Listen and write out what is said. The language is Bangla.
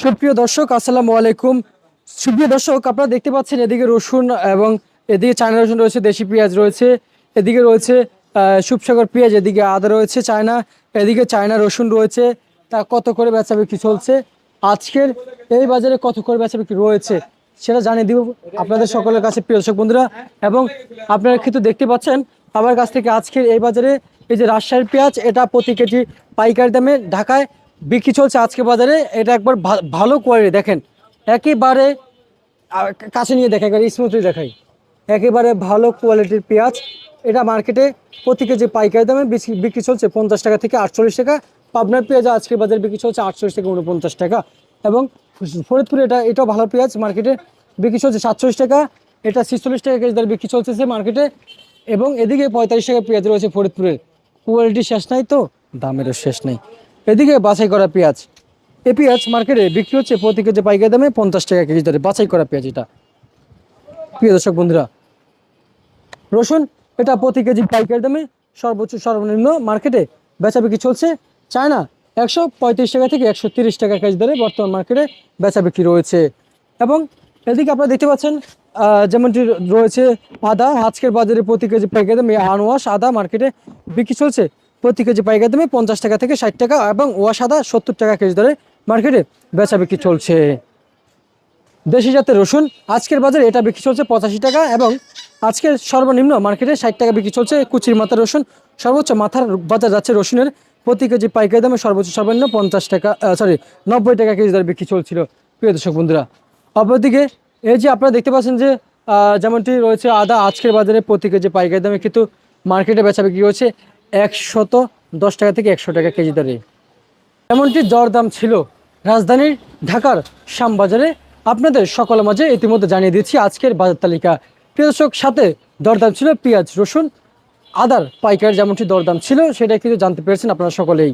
সুপ্রিয় দর্শক, আসসালামু আলাইকুম। সুপ্রিয় দর্শক, আপনারা দেখতে পাচ্ছেন এদিকে রসুন এবং এদিকে চায়না রসুন রয়েছে, দেশি পেঁয়াজ রয়েছে, এদিকে রয়েছে সুপসাগর পেঁয়াজ, এদিকে আদা রয়েছে, চায়না, এদিকে চায়না রসুন রয়েছে, তা কত করে বেচা বিক্রি চলছে? আজকের এই বাজারে কত করে বেচা বিক্রি রয়েছে, সেটা জানিয়ে দিব আপনাদের সকলের কাছে, প্রিয় দর্শক বন্ধুরা। এবং আপনারা কিন্তু দেখতে পাচ্ছেন, আমার কাছ থেকে আজকের এই বাজারে এই যে রাজশাহীর পেঁয়াজ, এটা প্রতি কেজি পাইকারি দামে ঢাকায় বিক্রি চলছে আজকে বাজারে, এটা একবার ভালো কোয়ালিটি দেখেন। একেবারে কাছে নিয়ে দেখাই, একবার স্মুথলি দেখাই। একেবারে ভালো কোয়ালিটির পেঁয়াজ। এটা মার্কেটে প্রতি কেজি পাইকারি দামে বিক্রি- বিক্রি চলছে পঞ্চাশ টাকা থেকে আটচল্লিশ টাকা। পাবনার পেঁয়াজ আজকে বাজারে বিক্রি চলছে আটচল্লিশ থেকে উনপঞ্চাশ টাকা। এবং ফরিদপুরে এটা, এটাও ভালো পেঁয়াজ মার্কেটে বিক্রি চলছে সাতচল্লিশ টাকা। এটা ছিচল্লিশ টাকা কেজি দরে বিক্রি চলতেছে মার্কেটে এবং এদিকে পঁয়তাল্লিশ টাকা পেঁয়াজ রয়েছে ফরিদপুরের কোয়ালিটি শেষ নাই তো, দামেরও শেষ নেই। এদিকে বাছাই করা পেঁয়াজ। এই পেঁয়াজ মার্কেটে বিক্রি হচ্ছে প্রতি কেজি পাইকারি দামে পঞ্চাশ টাকা কেজি দরে। বাছাই করা পেঁয়াজ এটা। প্রিয় দর্শক বন্ধুরা, রসুন এটা প্রতি কেজি পাইকারি দামে সর্বোচ্চ সর্বনিম্ন মার্কেটে বেচা বিক্রি চলছে। চায়না একশো পঁয়ত্রিশ টাকা থেকে একশো তিরিশ টাকা কেজি দরে বর্তমান মার্কেটে বেচা বিক্রি রয়েছে। এবং এদিকে আপনারা দেখতে পাচ্ছেন যেমনটি রয়েছে, আদা। আজকের বাজারে প্রতি কেজি পাইকারি দামে আনওয়াশ আদা মার্কেটে বিক্রি চলছে। প্রতি কেজি পাইকারি দামে পঞ্চাশ টাকা থেকে ষাট টাকা এবং ওয়াশ সাদা সত্তর টাকা কেজি দরে মার্কেটে বেচা বিক্রি চলছে। দেশি জাতের রসুন, আজকের বাজারে এটা বিক্রি চলছে পঁচাশি টাকা এবং আজকের সর্বনিম্ন মার্কেটে ষাট টাকা বিক্রি চলছে কুচির মাথার রসুন। সর্বোচ্চ মাথার বাজার যাচ্ছে রসুনের, প্রতি কেজি পাইকারি দামে সর্বোচ্চ সর্বনিম্ন পঞ্চাশ টাকা সরি নব্বই টাকা কেজি দরে বিক্রি চলছিল। প্রিয় দর্শক বন্ধুরা, অপরদিকে এই যে আপনারা দেখতে পাচ্ছেন যে যেমনটি রয়েছে আদা, আজকের বাজারে প্রতি কেজি পাইকারি দামে কিন্তু মার্কেটে বেচা বিক্রি হচ্ছে। একশত দশ টাকা থেকে একশো টাকা কেজি দরে। এমনটি দরদাম ছিল রাজধানীর ঢাকার শ্যামবাজারে। আপনাদের সকলের মাঝে ইতিমধ্যে জানিয়ে দিচ্ছি আজকের বাজার তালিকা। প্রিয়দর্শক সাথে দরদাম ছিল পেঁয়াজ, রসুন, আদার পাইকার যেমনটি দরদাম ছিল সেটা কিন্তু জানতে পেরেছেন আপনারা সকলেই।